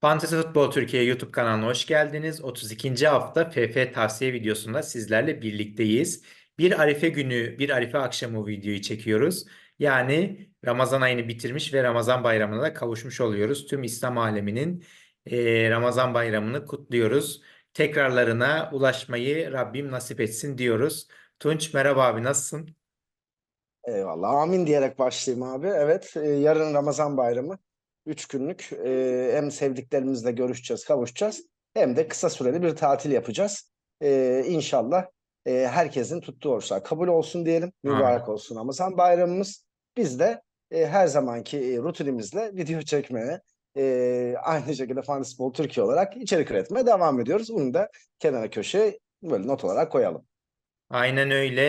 Fantezi Futbol Türkiye YouTube kanalına hoş geldiniz. 32. hafta FF tavsiye videosunda sizlerle birlikteyiz. Bir Arife günü, bir Arife akşamı videoyu çekiyoruz. Yani Ramazan ayını bitirmiş ve Ramazan bayramına da kavuşmuş oluyoruz. Tüm İslam aleminin e, Ramazan bayramını kutluyoruz. Tekrarlarına ulaşmayı Rabbim nasip etsin diyoruz. Tunç merhaba abi nasılsın? Eyvallah. Amin diyerek başlayayım abi. Evet, e, yarın Ramazan bayramı. Üç günlük e, hem sevdiklerimizle görüşeceğiz, kavuşacağız. Hem de kısa süreli bir tatil yapacağız. E, inşallah e, herkesin tuttuğu oruçlar kabul olsun diyelim. Mübarek olsun Ramazan bayramımız. Biz de e, her zamanki e, rutinimizle video çekmeye, e, aynı şekilde Fantasy Türkiye olarak içerik üretmeye devam ediyoruz. Bunu da kenara köşeye böyle not olarak koyalım. Aynen öyle.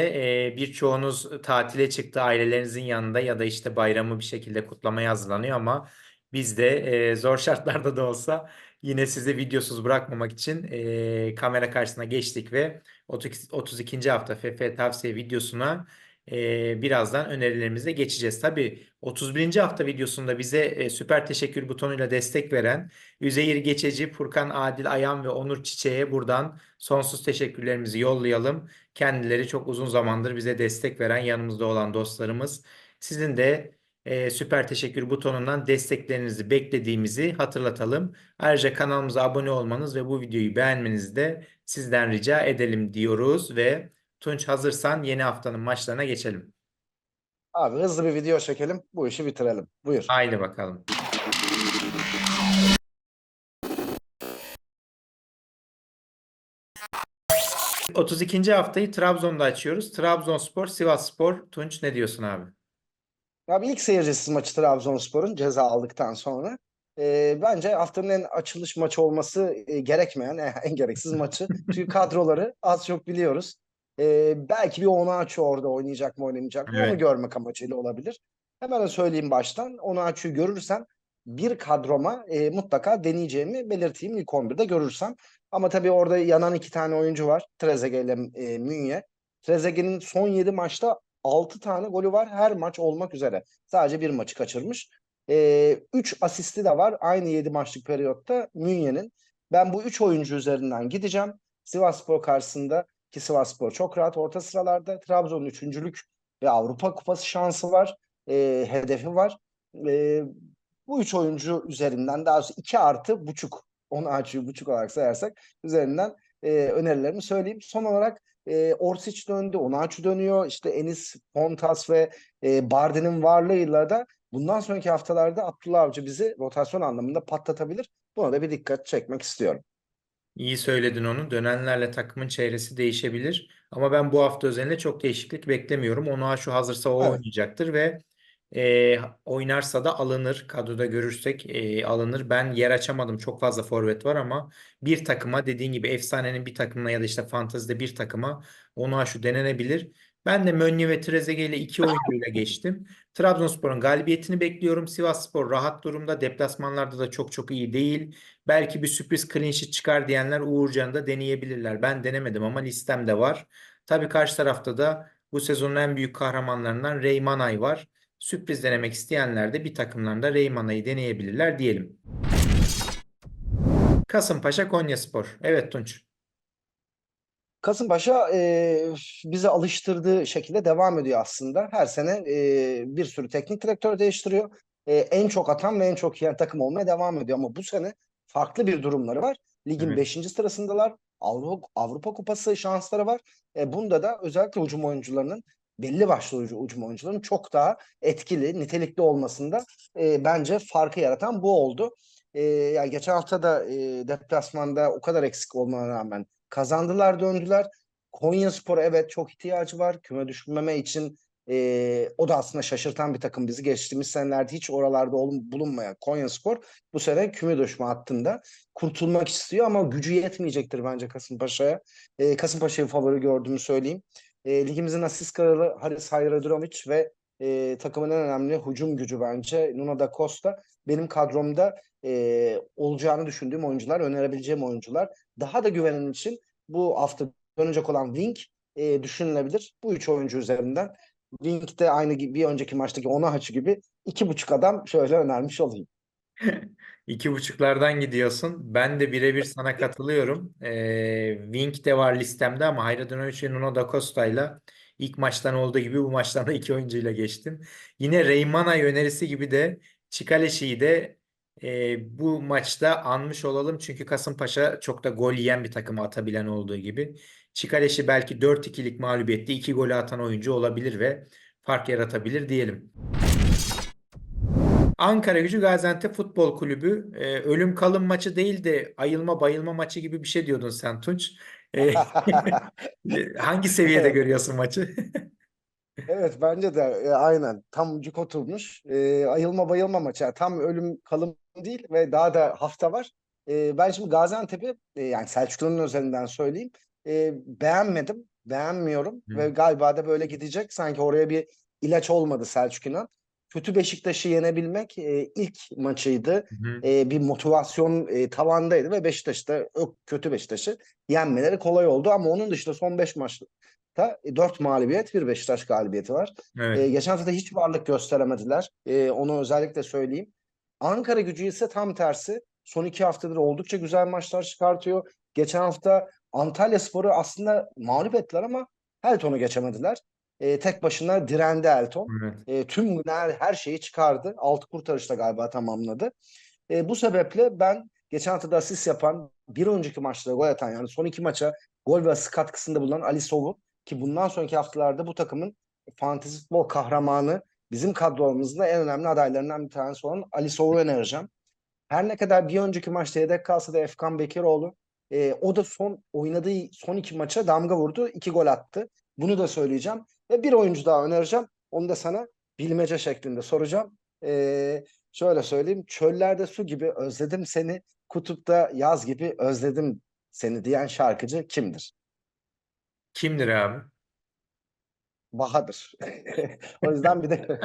Ee, birçoğunuz tatile çıktı ailelerinizin yanında ya da işte bayramı bir şekilde kutlamaya hazırlanıyor ama biz de e, zor şartlarda da olsa yine sizi videosuz bırakmamak için e, kamera karşısına geçtik ve 32. 32. hafta FF tavsiye videosuna e, birazdan önerilerimize geçeceğiz. Tabii 31. hafta videosunda bize e, süper teşekkür butonuyla destek veren Üzeyir Geçeci, Furkan Adil Ayan ve Onur Çiçek'e buradan sonsuz teşekkürlerimizi yollayalım. Kendileri çok uzun zamandır bize destek veren yanımızda olan dostlarımız. Sizin de e, süper teşekkür butonundan desteklerinizi beklediğimizi hatırlatalım. Ayrıca kanalımıza abone olmanız ve bu videoyu beğenmenizi de sizden rica edelim diyoruz ve Tunç hazırsan yeni haftanın maçlarına geçelim. Abi hızlı bir video çekelim, bu işi bitirelim. Buyur. Haydi bakalım. ...32. haftayı Trabzon'da açıyoruz. Trabzonspor, Sivasspor. Tunç ne diyorsun abi? Abi ilk seyircisiz maçı Trabzonspor'un ceza aldıktan sonra. e, bence haftanın en açılış maçı olması e, gerekmeyen, e, en gereksiz maçı. Çünkü kadroları az çok biliyoruz. E, belki bir Onaçu orada oynayacak mı oynamayacak mı onu Evet. görmek amacıyla olabilir. Hemen söyleyeyim baştan. Onaçu'yu görürsem bir kadroma e, mutlaka deneyeceğimi belirteyim ilk 11'de görürsem. Ama tabii orada yanan iki tane oyuncu var. Trezeguet ile e, Münye. Trezeguet'in son 7 maçta 6 tane golü var her maç olmak üzere. Sadece bir maçı kaçırmış. 3 asisti de var aynı 7 maçlık periyotta Münye'nin. Ben bu 3 oyuncu üzerinden gideceğim. Sivasspor karşısında ki Sivasspor çok rahat orta sıralarda. Trabzon'un üçüncülük ve Avrupa Kupası şansı var. e, hedefi var. E, bu üç oyuncu üzerinden daha doğrusu 2 artı buçuk onu açıyor buçuk olarak sayarsak üzerinden e, önerilerimi söyleyeyim. Son olarak e, Orsic döndü, Onaçu dönüyor. İşte Enis, Pontas ve e, Bardi'nin varlığıyla da bundan sonraki haftalarda Abdullah Avcı bizi rotasyon anlamında patlatabilir. Buna da bir dikkat çekmek istiyorum. İyi söyledin onu. Dönenlerle takımın çevresi değişebilir. Ama ben bu hafta özelinde çok değişiklik beklemiyorum. Onu şu hazırsa o Evet. oynayacaktır ve e, oynarsa da alınır. Kadroda görürsek e, alınır. Ben yer açamadım. Çok fazla forvet var ama bir takıma dediğin gibi efsanenin bir takımına ya da işte fantezide bir takıma onu şu denenebilir. Ben de Mönye ve Trezeguet ile iki oyuncuyla geçtim. Trabzonspor'un galibiyetini bekliyorum. Sivasspor rahat durumda. Deplasmanlarda da çok çok iyi değil. Belki bir sürpriz clean sheet çıkar diyenler Uğurcan'ı da deneyebilirler. Ben denemedim ama listemde var. Tabii karşı tarafta da bu sezonun en büyük kahramanlarından Reymanay var. Sürpriz denemek isteyenler de bir takımlarında Reymanay'ı deneyebilirler diyelim. Kasımpaşa Konyaspor. Evet Tunç. Kasımpaşa e, bizi alıştırdığı şekilde devam ediyor aslında. Her sene e, bir sürü teknik direktör değiştiriyor. E, en çok atan ve en çok yiyen takım olmaya devam ediyor. Ama bu sene farklı bir durumları var. Ligin Evet. 5. sırasındalar. Avrupa, Avrupa Kupası şansları var. E, bunda da özellikle hücum oyuncularının belli başlı hücum oyuncularının çok daha etkili, nitelikli olmasında e, bence farkı yaratan bu oldu. E, yani geçen hafta da e, deplasmanda o kadar eksik olmana rağmen kazandılar döndüler. Konyaspor evet çok ihtiyacı var. Küme düşmeme için e, o da aslında şaşırtan bir takım. Bizi geçtiğimiz senelerde hiç oralarda olun, bulunmayan Konyaspor bu sene küme düşme hattında kurtulmak istiyor ama gücü yetmeyecektir bence Kasımpaşa'ya. E, Kasımpaşa'yı favori gördüğümü söyleyeyim. E, ligimizin asist kralı Haris Hayradinovic ve e, takımın en önemli hücum gücü bence Nuno da Costa. Benim kadromda e, olacağını düşündüğüm oyuncular, önerebileceğim oyuncular. Daha da güvenen için bu hafta dönecek olan Wing e, düşünülebilir. Bu üç oyuncu üzerinden. Wing de aynı bir önceki maçtaki Onaçu gibi iki buçuk adam şöyle önermiş olayım. İki buçuklardan gidiyorsun. Ben de birebir sana katılıyorum. Ee, Wink de var listemde ama Hayradinovic Nuno da Costa'yla ilk maçtan olduğu gibi bu maçtan da iki oyuncuyla geçtim. Yine Reymana önerisi gibi de Çikaleşi'yi de e, bu maçta anmış olalım. Çünkü Kasımpaşa çok da gol yiyen bir takım atabilen olduğu gibi. Çikaleşi belki 4-2'lik mağlubiyette iki golü atan oyuncu olabilir ve fark yaratabilir diyelim. Ankara Gücü Gaziantep Futbol Kulübü e, ölüm kalım maçı değil de ayılma bayılma maçı gibi bir şey diyordun sen Tunç. E, hangi seviyede Evet. görüyorsun maçı? Evet bence de e, aynen tam cuk oturmuş. E, ayılma bayılma maçı. Yani tam ölüm kalım değil ve daha da hafta var. E, ben şimdi Gaziantep'i e, yani Selçuklu'nun özelinden söyleyeyim. E, beğenmedim. Beğenmiyorum Hı. ve galiba da böyle gidecek. Sanki oraya bir ilaç olmadı Selçuk İnan. Kötü Beşiktaş'ı yenebilmek e, ilk maçıydı. Hı. E, bir motivasyon e, tavandaydı ve Beşiktaş'ta o kötü Beşiktaş'ı yenmeleri kolay oldu ama onun dışında son 5 maç da 4 mağlubiyet bir Beşiktaş galibiyeti var. Evet. Ee, geçen hafta hiç varlık gösteremediler. Ee, onu özellikle söyleyeyim. Ankara gücü ise tam tersi. Son iki haftadır oldukça güzel maçlar çıkartıyor. Geçen hafta Antalya Sporu aslında mağlup ettiler ama Elton'u geçemediler. Ee, tek başına direndi Elton. Evet. Ee, tüm her, her şeyi çıkardı. Altı kurtarışta galiba tamamladı. Ee, bu sebeple ben geçen hafta da asist yapan bir önceki maçta gol atan yani son iki maça gol ve asist katkısında bulunan Ali Sov'u ki bundan sonraki haftalarda bu takımın fantezi futbol kahramanı bizim kadromuzda en önemli adaylarından bir tanesi olan Ali Sov'u önereceğim. Her ne kadar bir önceki maçta yedek kalsa da Efkan Bekiroğlu e, o da son oynadığı son iki maça damga vurdu. iki gol attı. Bunu da söyleyeceğim. Ve bir oyuncu daha önereceğim. Onu da sana bilmece şeklinde soracağım. E, şöyle söyleyeyim. Çöllerde su gibi özledim seni. Kutupta yaz gibi özledim seni diyen şarkıcı kimdir? Kimdir abi? Bahadır. o yüzden bir de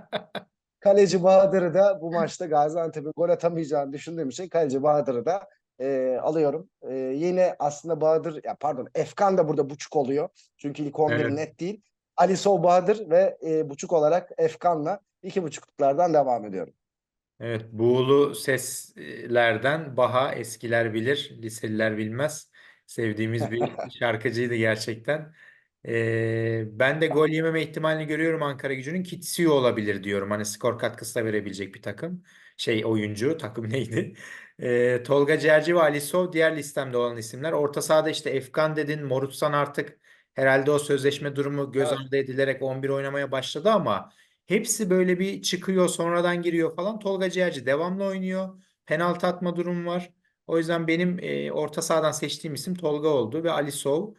kaleci Bahadır'ı da bu maçta Gaziantep'e gol atamayacağını düşündüğüm için kaleci Bahadır'ı da e, alıyorum. E, yine aslında Bahadır, ya pardon Efkan da burada buçuk oluyor. Çünkü ilk 11 Evet. net değil. Ali Sov Bahadır ve e, buçuk olarak Efkan'la iki buçukluklardan devam ediyorum. Evet, buğulu seslerden Baha eskiler bilir, liseliler bilmez. Sevdiğimiz bir şarkıcıydı gerçekten. Ee, ben de gol yememe ihtimalini görüyorum Ankara Gücü'nün. Kitsio olabilir diyorum. Hani skor katkısı da verebilecek bir takım. Şey oyuncu, takım neydi? Ee, Tolga Cerci ve Ali Sov diğer listemde olan isimler. Orta sahada işte Efkan dedin, Morutsan artık herhalde o sözleşme durumu göz Evet. ardı edilerek 11 oynamaya başladı ama Hepsi böyle bir çıkıyor sonradan giriyor falan. Tolga Ciğerci devamlı oynuyor. Penaltı atma durumu var. O yüzden benim e, orta sahadan seçtiğim isim Tolga oldu ve Ali Sov.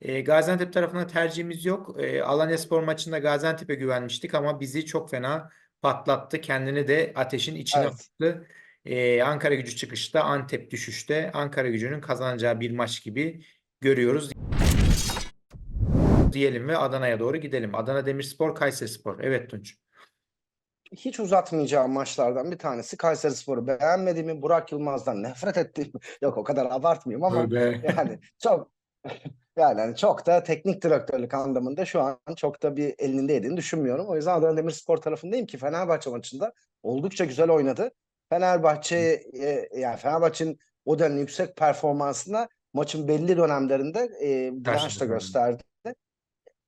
E, Gaziantep tarafına tercihimiz yok. E, Alanyaspor maçında Gaziantep'e güvenmiştik ama bizi çok fena patlattı. Kendini de ateşin içine Evet. attı. E, Ankara gücü çıkışta, Antep düşüşte. Ankara gücünün kazanacağı bir maç gibi görüyoruz diyelim ve Adana'ya doğru gidelim. Adana Demirspor, Kayserispor. Evet Tunç. hiç uzatmayacağım maçlardan bir tanesi Kayserispor'u beğenmediğimi, Burak Yılmaz'dan nefret ettiğimi, yok o kadar abartmayayım ama yani çok yani hani çok da teknik direktörlük anlamında şu an çok da bir elinde yediğini düşünmüyorum. O yüzden Adana Demirspor tarafındayım ki Fenerbahçe maçında oldukça güzel oynadı. Fenerbahçe e, yani Fenerbahçe'nin o denli yüksek performansına maçın belli dönemlerinde e, Karşılık verdi. gösterdi.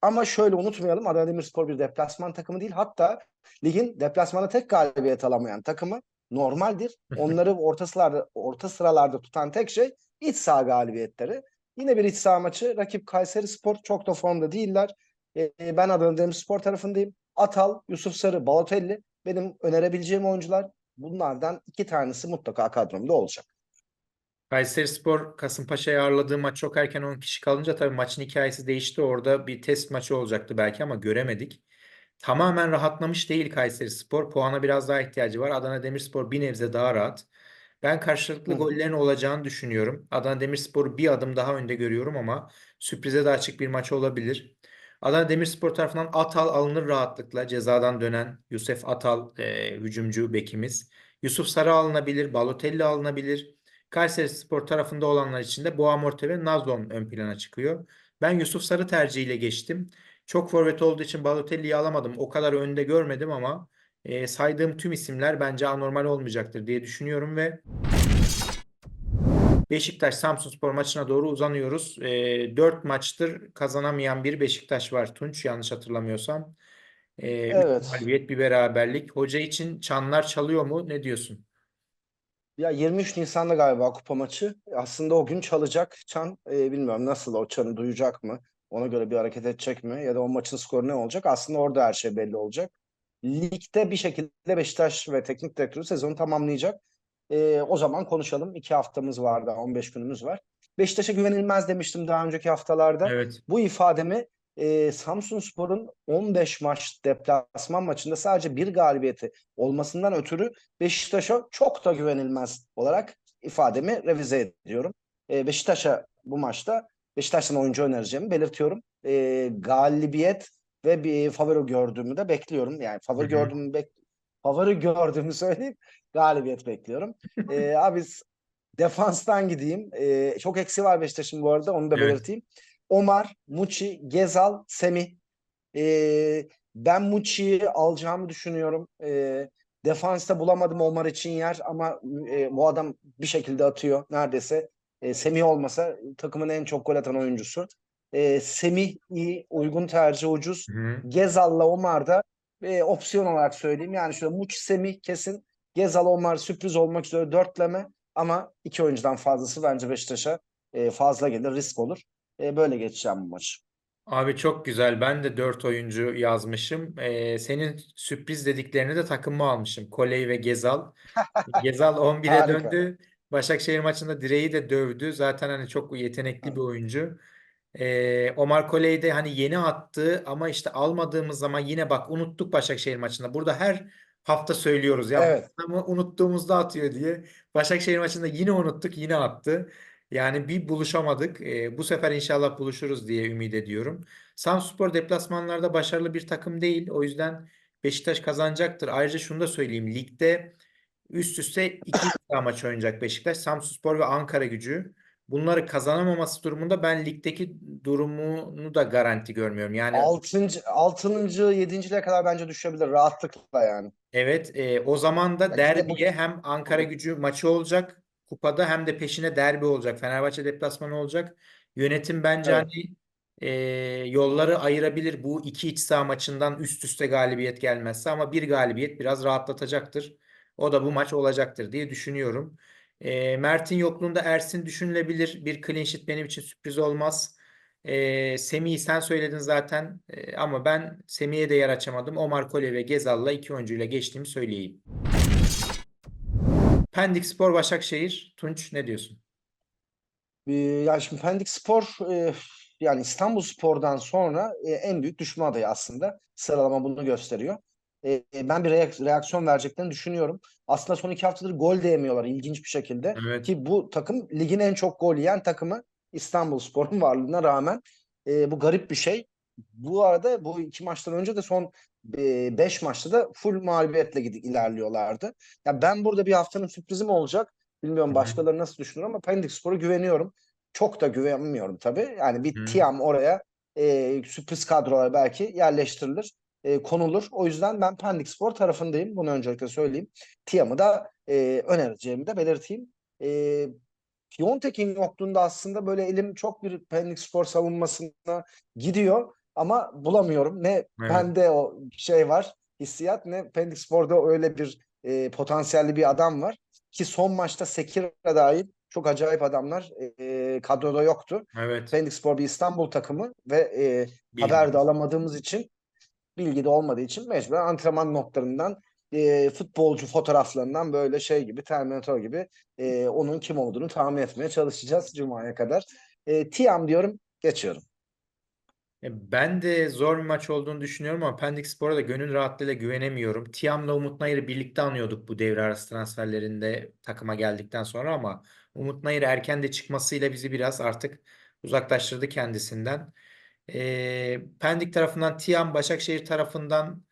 Ama şöyle unutmayalım Adana Demirspor bir deplasman takımı değil. Hatta ligin deplasmana tek galibiyet alamayan takımı normaldir. Onları orta sıralarda orta sıralarda tutan tek şey iç saha galibiyetleri. Yine bir iç saha maçı. Rakip Kayserispor çok da formda değiller. Ee, ben Adana Demirspor tarafındayım. Atal, Yusuf Sarı, Balotelli benim önerebileceğim oyuncular. Bunlardan iki tanesi mutlaka kadromda olacak. Kayserispor Kasımpaşa'yı ağırladığı maç çok erken 10 kişi kalınca tabii maçın hikayesi değişti. Orada bir test maçı olacaktı belki ama göremedik. Tamamen rahatlamış değil Kayserispor. Puana biraz daha ihtiyacı var. Adana Demirspor bir nebze daha rahat. Ben karşılıklı hı. gollerin olacağını düşünüyorum. Adana Demirspor'u bir adım daha önde görüyorum ama sürprize de açık bir maç olabilir. Adana Demirspor tarafından Atal alınır rahatlıkla. Cezadan dönen Yusuf Atal e, hücumcu bekimiz. Yusuf Sarı alınabilir, Balotelli alınabilir. Kayserispor tarafında olanlar için de Boğamorte ve Nazon ön plana çıkıyor. Ben Yusuf Sarı tercihiyle geçtim. Çok forvet olduğu için Balotelli'yi alamadım. O kadar önde görmedim ama e, saydığım tüm isimler bence anormal olmayacaktır diye düşünüyorum ve Beşiktaş Samsunspor maçına doğru uzanıyoruz. E, 4 maçtır kazanamayan bir Beşiktaş var Tunç yanlış hatırlamıyorsam. E, Evet. galibiyet bir beraberlik. Hoca için çanlar çalıyor mu? Ne diyorsun? Ya 23 Nisan'da galiba kupa maçı. Aslında o gün çalacak çan. e, bilmiyorum nasıl o çanı duyacak mı? Ona göre bir hareket edecek mi? Ya da o maçın skoru ne olacak? Aslında orada her şey belli olacak. Ligde bir şekilde Beşiktaş ve teknik direktörü sezonu tamamlayacak. E, o zaman konuşalım. İki haftamız var daha 15 günümüz var. Beşiktaş'a güvenilmez demiştim daha önceki haftalarda. Evet. Bu ifademi e, Samsunspor'un 15 maç deplasman maçında sadece bir galibiyeti olmasından ötürü Beşiktaş'a çok da güvenilmez olarak ifademi revize ediyorum. E, Beşiktaş'a bu maçta Beşiktaş'tan oyuncu önereceğimi belirtiyorum. E, galibiyet ve bir favori gördüğümü de bekliyorum. Yani favori gördüğümü bek favori gördüğümü söyleyeyim. Galibiyet bekliyorum. E, abi defanstan gideyim. E, çok eksi var Beşiktaş'ın bu arada onu da Evet. belirteyim. Omar, Muçi, Gezal, Semih. E, ben Muçi'yi alacağımı düşünüyorum. E, defansta bulamadım Omar için yer ama e, bu adam bir şekilde atıyor neredeyse. E, Semih olmasa takımın en çok gol atan oyuncusu. E, Semih iyi, uygun tercih, ucuz. Hı. Gezal'la Omar da e, opsiyon olarak söyleyeyim. Yani şöyle Muçi, Semih kesin. Gezal, Omar sürpriz olmak üzere dörtleme ama iki oyuncudan fazlası bence Beşiktaş'a e, fazla gelir, risk olur. E, böyle geçeceğim bu maçı. Abi çok güzel. Ben de 4 oyuncu yazmışım. Ee, senin sürpriz dediklerini de takımıma almışım. Koley ve Gezal. Gezal 11'e Harika. döndü. Başakşehir maçında direği de dövdü. Zaten hani çok yetenekli bir oyuncu. Ee, Omar Koley de hani yeni attı ama işte almadığımız zaman yine bak unuttuk Başakşehir maçında. Burada her hafta söylüyoruz ya Evet. ama unuttuğumuzda atıyor diye. Başakşehir maçında yine unuttuk yine attı. Yani bir buluşamadık. Ee, bu sefer inşallah buluşuruz diye ümit ediyorum. Samsunspor deplasmanlarda başarılı bir takım değil. O yüzden Beşiktaş kazanacaktır. Ayrıca şunu da söyleyeyim. Ligde üst üste iki maç oynayacak Beşiktaş. Samsunspor ve Ankara Gücü. Bunları kazanamaması durumunda ben ligdeki durumunu da garanti görmüyorum. Yani Altıncı, altıncı, yedinciliğe kadar bence düşebilir rahatlıkla yani. Evet, e, o zaman da Ya işte bu- derbiye hem Ankara Gücü maçı olacak kupada hem de peşine derbi olacak. Fenerbahçe deplasmanı olacak. Yönetim bence Evet. hani e, yolları ayırabilir bu iki iç saha maçından üst üste galibiyet gelmezse ama bir galibiyet biraz rahatlatacaktır. O da bu maç olacaktır diye düşünüyorum. E, Mert'in yokluğunda Ersin düşünülebilir. Bir clean sheet benim için sürpriz olmaz. E, Semih'i sen söyledin zaten E, ama ben Semih'e de yer açamadım. Omar Kole ve Gezal'la iki oyuncuyla geçtiğimi söyleyeyim. Pendik Spor Başakşehir. Tunç ne diyorsun? Ya şimdi Pendik Spor e, yani İstanbul Spor'dan sonra e, en büyük düşme adayı aslında. Sıralama bunu gösteriyor. E, e, ben bir reak- reaksiyon vereceklerini düşünüyorum. Aslında son iki haftadır gol de yemiyorlar ilginç bir şekilde. Evet. Ki bu takım ligin en çok gol yiyen takımı İstanbul Spor'un varlığına rağmen e, bu garip bir şey. Bu arada bu iki maçtan önce de son 5 maçta da full mağlubiyetle gid- ilerliyorlardı. Ya ben burada bir haftanın sürprizi mi olacak? Bilmiyorum başkaları nasıl düşünür ama Pendik Spor'a güveniyorum. Çok da güvenmiyorum tabii. Yani bir Hı. Tiam oraya e, sürpriz kadrolar belki yerleştirilir, e, konulur. O yüzden ben Pendik Spor tarafındayım. Bunu öncelikle söyleyeyim. Tiam'ı da e, önereceğimi de belirteyim. E, Piontek'in yokluğunda aslında böyle elim çok bir Pendik Spor savunmasına gidiyor ama bulamıyorum. Ne Evet. bende o şey var, hissiyat ne Pendik Spor'da öyle bir e, potansiyelli bir adam var. Ki son maçta Sekira dahil çok acayip adamlar e, kadroda yoktu. Evet. Pendik Spor bir İstanbul takımı ve e, haber de alamadığımız için bilgi de olmadığı için mecbur antrenman notlarından e, futbolcu fotoğraflarından böyle şey gibi Terminator gibi e, onun kim olduğunu tahmin etmeye çalışacağız Cuma'ya kadar. E, Tiam diyorum geçiyorum. E, Ben de zor bir maç olduğunu düşünüyorum ama Pendik Spor'a da gönül rahatlığıyla güvenemiyorum. Tiam'la Umut Nayır'ı birlikte anıyorduk bu devre arası transferlerinde takıma geldikten sonra ama Umut Nayır erken de çıkmasıyla bizi biraz artık uzaklaştırdı kendisinden. E, Pendik tarafından Tiam, Başakşehir tarafından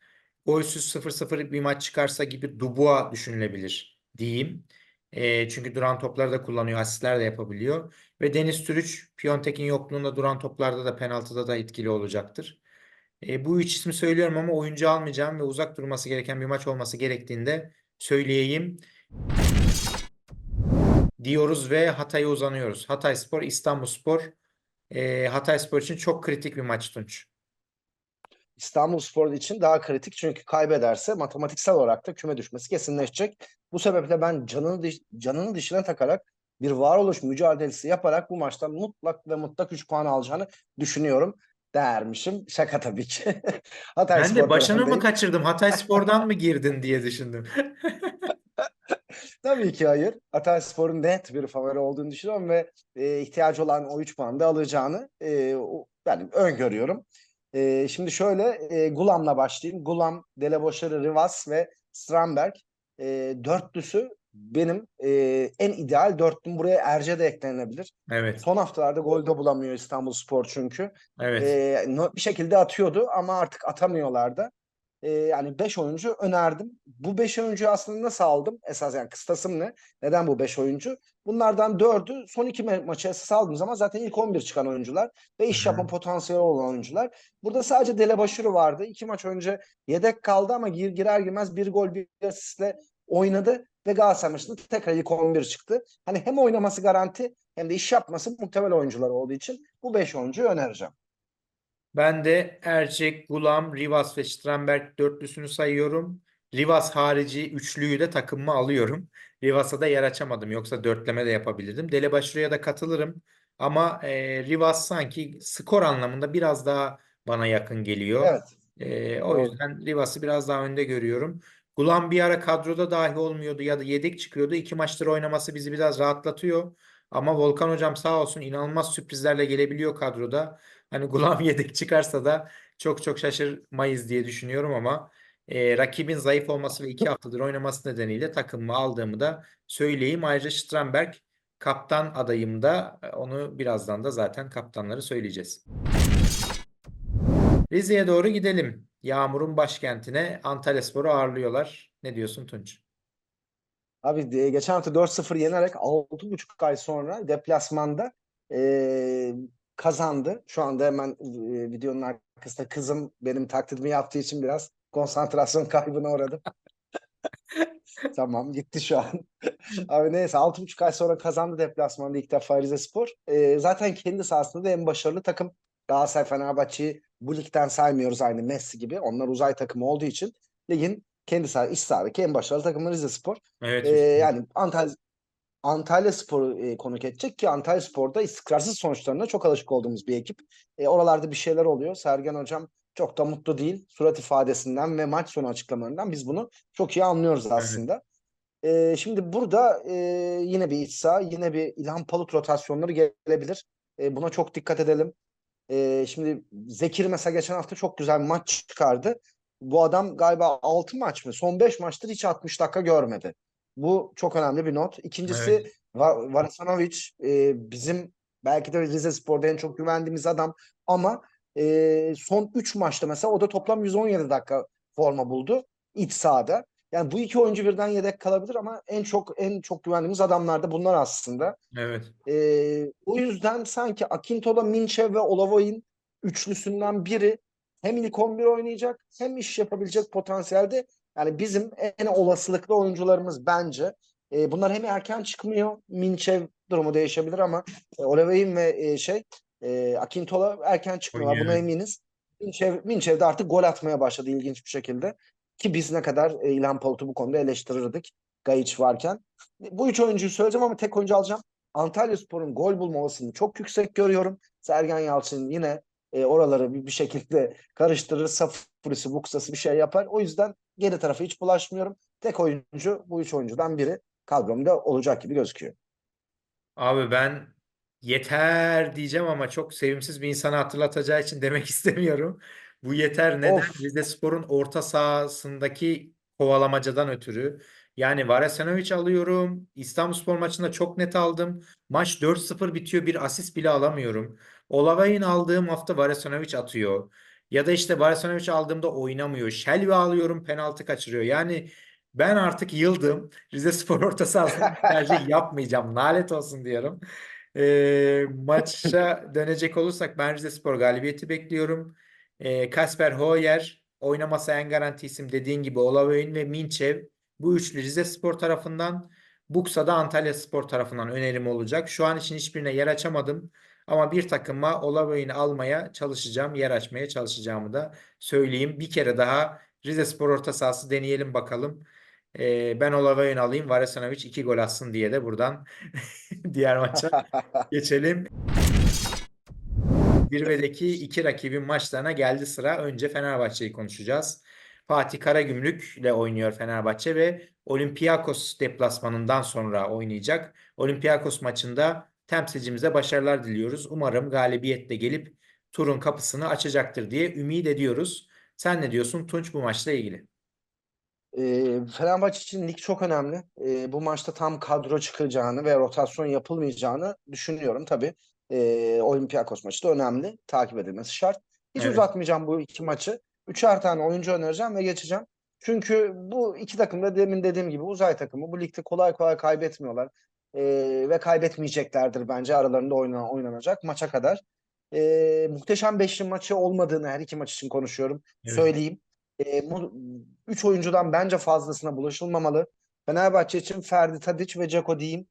golsüz 0-0 bir maç çıkarsa gibi Dubois düşünülebilir diyeyim. E, çünkü duran topları da kullanıyor, asistler de yapabiliyor. Ve Deniz Türüç, Piontek'in yokluğunda duran toplarda da penaltıda da etkili olacaktır. E, bu üç ismi söylüyorum ama oyuncu almayacağım ve uzak durması gereken bir maç olması gerektiğinde söyleyeyim. Diyoruz ve Hatay'a uzanıyoruz. Hatayspor, İstanbulspor. E, Hatayspor için çok kritik bir maç Tunç. İstanbulspor için daha kritik çünkü kaybederse matematiksel olarak da küme düşmesi kesinleşecek. Bu sebeple ben canını diş- canını dişine takarak bir varoluş mücadelesi yaparak bu maçtan mutlak ve mutlak 3 puan alacağını düşünüyorum dermişim. Şaka tabii ki. Ben Hatayspor de başını mı kaçırdım? Hatayspor'dan mı girdin diye düşündüm. Tabii ki hayır. Hatayspor'un net bir favori olduğunu düşünüyorum ve e, ihtiyacı olan o 3 puanı da alacağını e, o- yani öngörüyorum. E, şimdi şöyle e, Gulam'la başlayayım. Gulam, Deleboşarı, Rivas ve Strandberg e, dörtlüsü benim e, en ideal dörtlüm. Buraya Erce de eklenebilir. Evet, Son haftalarda gol de bulamıyor İstanbulspor çünkü. evet. E, bir şekilde atıyordu ama artık atamıyorlar da. E, yani 5 oyuncu önerdim. Bu 5 oyuncuyu aslında nasıl aldım? Esas yani kıstasım ne? Neden bu 5 oyuncu? Bunlardan 4'ü son iki ma- maçı esas aldığım zaman zaten ilk 11 çıkan oyuncular ve iş yapma potansiyeli olan oyuncular. Burada sadece Delebaşırı vardı. İki maç önce yedek kaldı ama gir, girer girmez bir gol bir asistle oynadı ve Galatasaray maçında tekrar ilk 11 çıktı. Hani hem oynaması garanti hem de iş yapması muhtemel oyuncular olduğu için bu 5 oyuncuyu önereceğim. Ben de Ercek, Gulam, Rivas ve Strandberg dörtlüsünü sayıyorum. Rivas harici üçlüyü de takımıma alıyorum. Rivas'a da yer açamadım. Yoksa dörtleme de yapabilirdim. Delebaşı'ya da katılırım. Ama e, Rivas sanki skor anlamında biraz daha bana yakın geliyor. Evet. E, o Doğru. yüzden Rivas'ı biraz daha önde görüyorum. Gulam bir ara kadroda dahi olmuyordu ya da yedek çıkıyordu. İki maçtır oynaması bizi biraz rahatlatıyor. Ama Volkan hocam sağ olsun inanılmaz sürprizlerle gelebiliyor kadroda. Hani Gulam yedek çıkarsa da çok çok şaşırmayız diye düşünüyorum ama e, rakibin zayıf olması ve iki haftadır oynaması nedeniyle takımımı aldığımı da söyleyeyim. Ayrıca Strandberg kaptan adayım da e, onu birazdan da zaten kaptanları söyleyeceğiz. Rize'ye doğru gidelim. Yağmur'un başkentine Antalyaspor'u ağırlıyorlar. Ne diyorsun Tunç? Abi e, geçen hafta 4-0 yenerek 6,5 ay sonra deplasmanda e, kazandı. Şu anda hemen e, videonun arkasında kızım benim taklidimi yaptığı için biraz konsantrasyon kaybına uğradım. Tamam gitti şu an. Abi neyse 6,5 ay sonra kazandı deplasmanda ilk defa Rizespor. E, zaten kendi sahasında da en başarılı takım. Galatasaray Fenerbahçe'yi bu ligden saymıyoruz aynı Messi gibi. Onlar uzay takımı olduğu için ligin kendi saha, iç sahadaki en başarılı takımı Rizespor. Evet. Ee, yani Antalya Antalya Spor'u e, konuk edecek ki Antalya Spor'da istikrarsız sonuçlarına çok alışık olduğumuz bir ekip. E, oralarda bir şeyler oluyor. Sergen Hocam çok da mutlu değil. Surat ifadesinden ve maç sonu açıklamalarından biz bunu çok iyi anlıyoruz aslında. E, şimdi burada e, yine bir iç saha, yine bir İlhan Palut rotasyonları gelebilir. E, buna çok dikkat edelim. E, şimdi Zekir mesela geçen hafta çok güzel bir maç çıkardı. Bu adam galiba 6 maç mı? Son 5 maçtır hiç 60 dakika görmedi. Bu çok önemli bir not. İkincisi Evet. Va- Varasanovic e, bizim belki de Rize Spor'da en çok güvendiğimiz adam ama e, son 3 maçta mesela o da toplam 117 dakika forma buldu iç sahada. Yani bu iki oyuncu birden yedek kalabilir ama en çok en çok güvendiğimiz adamlar da bunlar aslında. Evet. Ee, o yüzden sanki Akintola, Minçev ve Olavoy'un üçlüsünden biri hem ilk 11 oynayacak hem iş yapabilecek potansiyelde. Yani bizim en olasılıklı oyuncularımız bence. Ee, bunlar hem erken çıkmıyor. Minçev durumu değişebilir ama e, Olavoy'un ve e, şey e, Akintola erken çıkmıyorlar. Buna eminiz. Minçev, Minçev de artık gol atmaya başladı ilginç bir şekilde. Ki biz ne kadar e, İlhan Palut'u bu konuda eleştirirdik. Gayiç varken. Bu üç oyuncuyu söyleyeceğim ama tek oyuncu alacağım. Antalyaspor'un gol bulma olasılığını çok yüksek görüyorum. Sergen Yalçın yine e, oraları bir, bir şekilde karıştırır. Safurisi, buksası bir şey yapar. O yüzden geri tarafa hiç bulaşmıyorum. Tek oyuncu bu üç oyuncudan biri kadromda olacak gibi gözüküyor. Abi ben yeter diyeceğim ama çok sevimsiz bir insana hatırlatacağı için demek istemiyorum. Bu yeter neden? Of. Rizespor'un orta sahasındaki kovalamacadan ötürü. Yani Varasanovic alıyorum. İstanbulspor maçında çok net aldım. Maç 4-0 bitiyor. Bir asist bile alamıyorum. Olavay'ın aldığım hafta Varasanovic atıyor. Ya da işte Varasanovic aldığımda oynamıyor. Shelby alıyorum penaltı kaçırıyor. Yani ben artık yıldım. Rizespor orta sahasında tercih yapmayacağım. Lanet olsun diyorum. Ee, maça dönecek olursak ben Rizespor galibiyeti bekliyorum. E, Kasper Hoyer oynamasa en garanti isim dediğin gibi Olavöyn ve Minçev bu üçlü Rize Spor tarafından Buksa da Antalya Spor tarafından önerim olacak. Şu an için hiçbirine yer açamadım. Ama bir takıma Olavöyn'i almaya çalışacağım. Yer açmaya çalışacağımı da söyleyeyim. Bir kere daha Rize Spor orta sahası deneyelim bakalım. Ee, ben Olavöyn alayım. Varesanovic iki gol atsın diye de buradan diğer maça geçelim. Zirvedeki iki rakibin maçlarına geldi sıra. Önce Fenerbahçe'yi konuşacağız. Fatih Karagümrük ile oynuyor Fenerbahçe ve Olympiakos deplasmanından sonra oynayacak. Olympiakos maçında temsilcimize başarılar diliyoruz. Umarım galibiyetle gelip turun kapısını açacaktır diye ümit ediyoruz. Sen ne diyorsun Tunç bu maçla ilgili? Ee, Fenerbahçe için lig çok önemli. Ee, bu maçta tam kadro çıkacağını ve rotasyon yapılmayacağını düşünüyorum. Tabii ee, Olympiakos maçı da önemli. Takip edilmesi şart. Hiç Evet. uzatmayacağım bu iki maçı. Üçer tane oyuncu önereceğim ve geçeceğim. Çünkü bu iki takım da demin dediğim gibi uzay takımı. Bu ligde kolay kolay kaybetmiyorlar. Ee, ve kaybetmeyeceklerdir bence aralarında oynan, oynanacak maça kadar. Ee, muhteşem beşli maçı olmadığını her iki maç için konuşuyorum. Evet. Söyleyeyim. Ee, bu üç oyuncudan bence fazlasına bulaşılmamalı. Fenerbahçe için Ferdi Tadiç ve Dzeko diyeyim.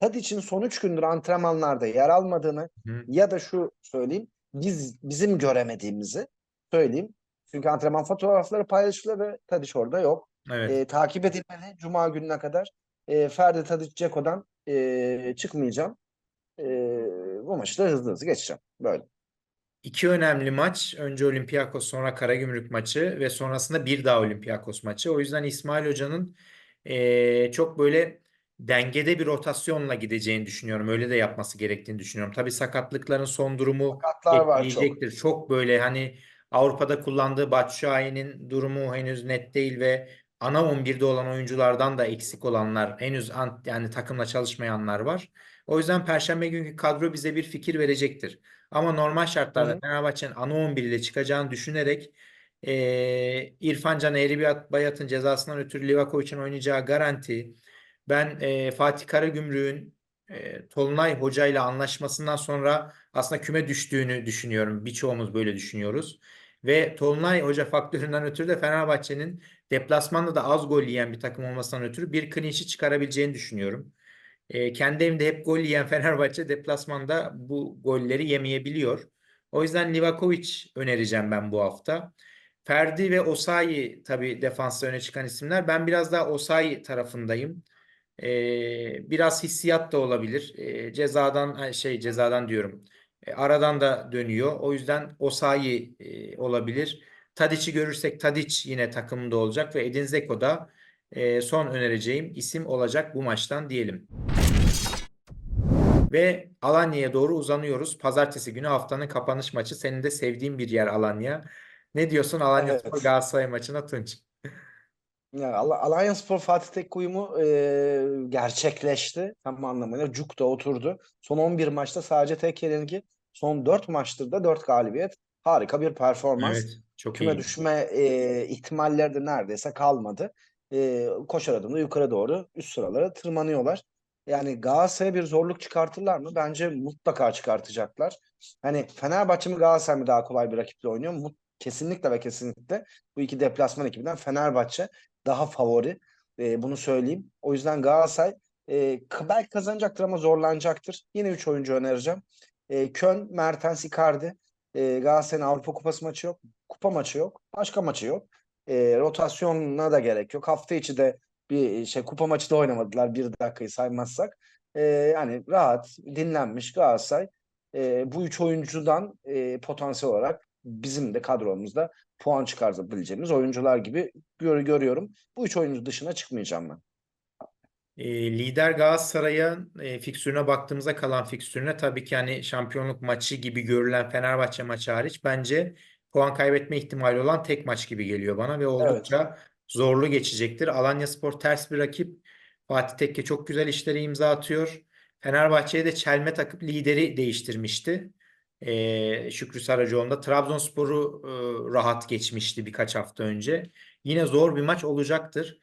Tadiç'in son üç gündür antrenmanlarda yer almadığını Hı. ya da şu söyleyeyim biz bizim göremediğimizi söyleyeyim. Çünkü antrenman fotoğrafları paylaşılıyor ve Tadiç orada yok. Evet. Ee, takip edilmeli Cuma gününe kadar. Ee, Ferdi Tadiç Ceko'dan ee, çıkmayacağım. Ee, bu maçı da hızlı hızlı geçeceğim. Böyle. İki önemli maç. Önce Olympiakos sonra Karagümrük maçı ve sonrasında bir daha Olympiakos maçı. O yüzden İsmail Hoca'nın eee, çok böyle dengede bir rotasyonla gideceğini düşünüyorum. Öyle de yapması gerektiğini düşünüyorum. Tabii sakatlıkların son durumu Sakatlar var çok. Çok böyle hani Avrupa'da kullandığı Batshuayi'nin durumu henüz net değil ve ana 11'de olan oyunculardan da eksik olanlar, henüz an- yani takımla çalışmayanlar var. O yüzden Perşembe günkü kadro bize bir fikir verecektir. Ama normal şartlarda. Fenerbahçe'nin ana 11 ile çıkacağını düşünerek eee İrfan Can Eğribayat Bayat'ın cezasından ötürü Livakovic'in oynayacağı garanti. Ben eee, Fatih Karagümrük'ün eee Tolunay Hoca ile anlaşmasından sonra aslında küme düştüğünü düşünüyorum. Birçoğumuz böyle düşünüyoruz. Ve Tolunay Hoca faktöründen ötürü de Fenerbahçe'nin deplasmanda da az gol yiyen bir takım olmasından ötürü bir sheet çıkarabileceğini düşünüyorum. E, kendi evinde hep gol yiyen Fenerbahçe deplasmanda bu golleri yemeyebiliyor. O yüzden Livakovic önereceğim ben bu hafta. Ferdi ve Osayi tabii defansta öne çıkan isimler. Ben biraz daha Osayi tarafındayım. E, biraz hissiyat da olabilir. E, cezadan şey cezadan diyorum. E, aradan da dönüyor. O yüzden Osayi e, olabilir. Tadic'i görürsek Tadic yine takımda olacak ve Edin Dzeko da e, son önereceğim isim olacak bu maçtan diyelim. Ve Alanya'ya doğru uzanıyoruz. Pazartesi günü haftanın kapanış maçı. Senin de sevdiğin bir yer Alanya. Ne diyorsun Alanya Spor Evet. Galatasaray maçına Tunç? Yani Al Alanyaspor Fatih Tekke uyumu e, gerçekleşti tam anlamıyla. Cuk da oturdu. Son 11 maçta sadece tek yenilgi. Son 4 maçtır da 4 galibiyet. Harika bir performans. Evet, çok Küme iyi. düşme e, ihtimalleri de neredeyse kalmadı. E, koşar adımla yukarı doğru üst sıralara tırmanıyorlar. Yani Galatasaray'a bir zorluk çıkartırlar mı? Bence mutlaka çıkartacaklar. Hani Fenerbahçe mi Galatasaray mı daha kolay bir rakiple oynuyor? Mut kesinlikle ve kesinlikle bu iki deplasman ekibinden Fenerbahçe daha favori. E, bunu söyleyeyim. O yüzden Galatasaray e, belki kazanacaktır ama zorlanacaktır. Yine 3 oyuncu önereceğim. E, Kön, Mertens, Icardi. E, Galatasaray'ın Avrupa Kupası maçı yok. Kupa maçı yok. Başka maçı yok. E, rotasyonuna da gerek yok. Hafta içi de bir şey kupa maçı da oynamadılar bir dakikayı saymazsak. E, yani rahat, dinlenmiş Galatasaray. E, bu üç oyuncudan e, potansiyel olarak bizim de kadromuzda puan çıkartabileceğimiz oyuncular gibi gör, görüyorum. Bu üç oyuncu dışına çıkmayacağım ben. E, lider Galatasaray'a e, fikstürüne baktığımızda kalan fikstürüne tabii ki hani şampiyonluk maçı gibi görülen Fenerbahçe maçı hariç bence puan kaybetme ihtimali olan tek maç gibi geliyor bana ve oldukça zorlu geçecektir. Alanyaspor ters bir rakip. Fatih Tekke çok güzel işleri imza atıyor. Fenerbahçe'ye de çelme takıp lideri değiştirmişti. E, Şükrü Saracoğlu'nda Trabzonspor'u e, rahat geçmişti birkaç hafta önce. Yine zor bir maç olacaktır.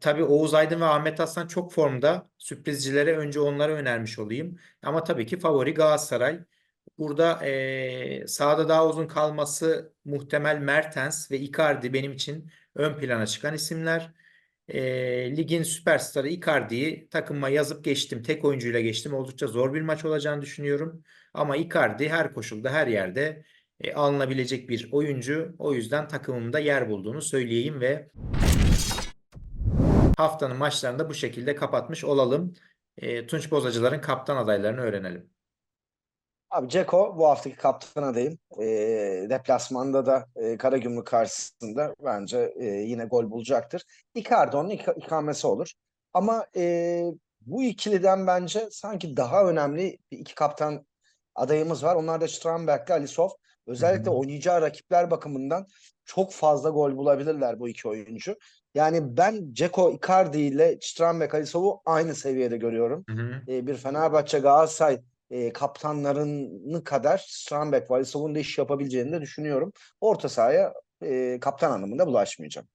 Tabii Oğuz Aydın ve Ahmet Aslan çok formda. Sürprizcilere önce onları önermiş olayım. Ama tabii ki favori Galatasaray. Burada eee sahada daha uzun kalması muhtemel Mertens ve Icardi benim için ön plana çıkan isimler. Eee, ligin süperstarı Icardi'yi takıma yazıp geçtim. Tek oyuncuyla geçtim. Oldukça zor bir maç olacağını düşünüyorum. Ama Icardi her koşulda her yerde e, alınabilecek bir oyuncu. O yüzden takımımda yer bulduğunu söyleyeyim ve haftanın maçlarını da bu şekilde kapatmış olalım. E, Tunç Bozacılar'ın kaptan adaylarını öğrenelim. Abi Ceko bu haftaki kaptan adayım. E, deplasmanda da e, Karagümrük karşısında bence e, yine gol bulacaktır. Icardi onun ik- ikamesi olur. Ama e, bu ikiliden bence sanki daha önemli bir iki kaptan adayımız var. Onlar da Strandberg ile Alisov. Özellikle Hı hı. oynayacağı rakipler bakımından çok fazla gol bulabilirler bu iki oyuncu. Yani ben Ceko, Icardi ile Strandberg, Alisov'u aynı seviyede görüyorum. Hı hı. E, bir Fenerbahçe Galatasaray e, kaptanlarını kadar Strandberg ve Alisov'un da iş yapabileceğini de düşünüyorum. Orta sahaya e, kaptan anlamında bulaşmayacağım.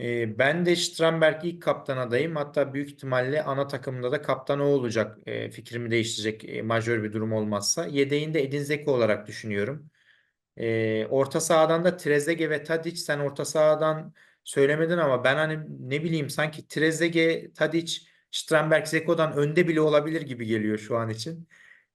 E, ben de Strandberg ilk kaptan adayım. Hatta büyük ihtimalle ana takımda da kaptan o olacak. E, fikrimi değiştirecek e, majör bir durum olmazsa. Yedeğinde Edin Dzeko olarak düşünüyorum. E, orta sahadan da Trezeguet ve Tadic. Sen orta sahadan söylemedin ama ben hani ne bileyim sanki Trezeguet, Tadic, Strandberg, Zeko'dan önde bile olabilir gibi geliyor şu an için.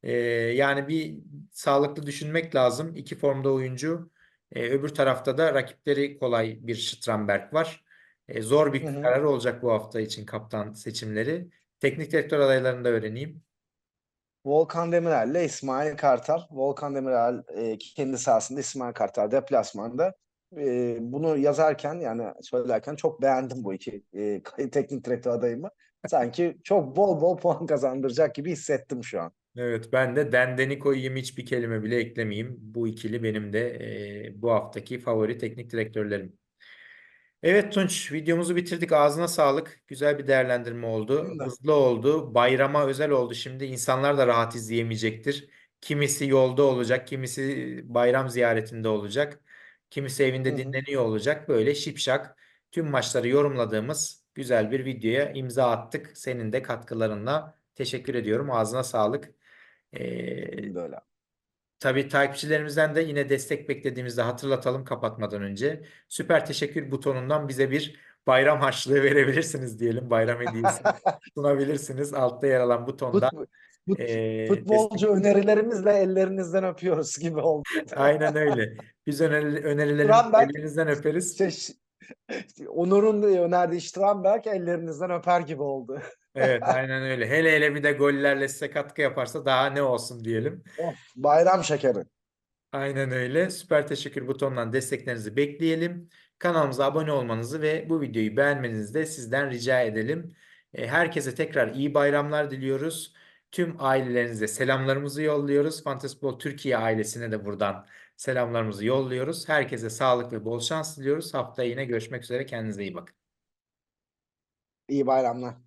E, yani bir sağlıklı düşünmek lazım. İki formda oyuncu. E, öbür tarafta da rakipleri kolay bir Strandberg var. E, zor bir Hı hı. karar olacak bu hafta için kaptan seçimleri. Teknik direktör adaylarını da öğreneyim. Volkan Demirel ile İsmail Kartal. Volkan Demirel e, kendi sahasında İsmail Kartal deplasmanda. E, bunu yazarken yani söylerken çok beğendim bu iki e, teknik direktör adayımı. Sanki çok bol bol puan kazandıracak gibi hissettim şu an. Evet ben de Dendeni koyayım hiçbir kelime bile eklemeyeyim. Bu ikili benim de e, bu haftaki favori teknik direktörlerim. Evet Tunç videomuzu bitirdik. Ağzına sağlık. Güzel bir değerlendirme oldu. Hızlı oldu. Bayrama özel oldu. Şimdi insanlar da rahat izleyemeyecektir. Kimisi yolda olacak, kimisi bayram ziyaretinde olacak. Kimisi evinde hı. dinleniyor olacak. Böyle şipşak tüm maçları yorumladığımız güzel bir videoya imza attık. Senin de katkılarınla teşekkür ediyorum. Ağzına sağlık. Ee, Benim de öyle. Tabii takipçilerimizden de yine destek beklediğimizde hatırlatalım kapatmadan önce. Süper teşekkür butonundan bize bir bayram harçlığı verebilirsiniz diyelim. Bayram hediyesi sunabilirsiniz. Altta yer alan butondan Fut- fut- eee, futbolcu önerilerimizle ellerinizden öpüyoruz gibi oldu. destek- Aynen öyle. Biz öneri, önerilerinizi Strandberg ellerinizden öperiz. şey, ş- Onur'un önerdiği Strandberg ellerinizden öper gibi oldu. Evet, aynen öyle. Hele hele bir de gollerle size katkı yaparsa daha ne olsun diyelim. Of, bayram şekeri. Aynen öyle. Süper teşekkür butonundan desteklerinizi bekleyelim. Kanalımıza abone olmanızı ve bu videoyu beğenmenizi de sizden rica edelim. E, Herkese tekrar iyi bayramlar diliyoruz. Tüm ailelerinize selamlarımızı yolluyoruz. Fantasy Türkiye ailesine de buradan selamlarımızı yolluyoruz. Herkese sağlık ve bol şans diliyoruz. Haftaya yine görüşmek üzere. Kendinize iyi bakın. İyi bayramlar.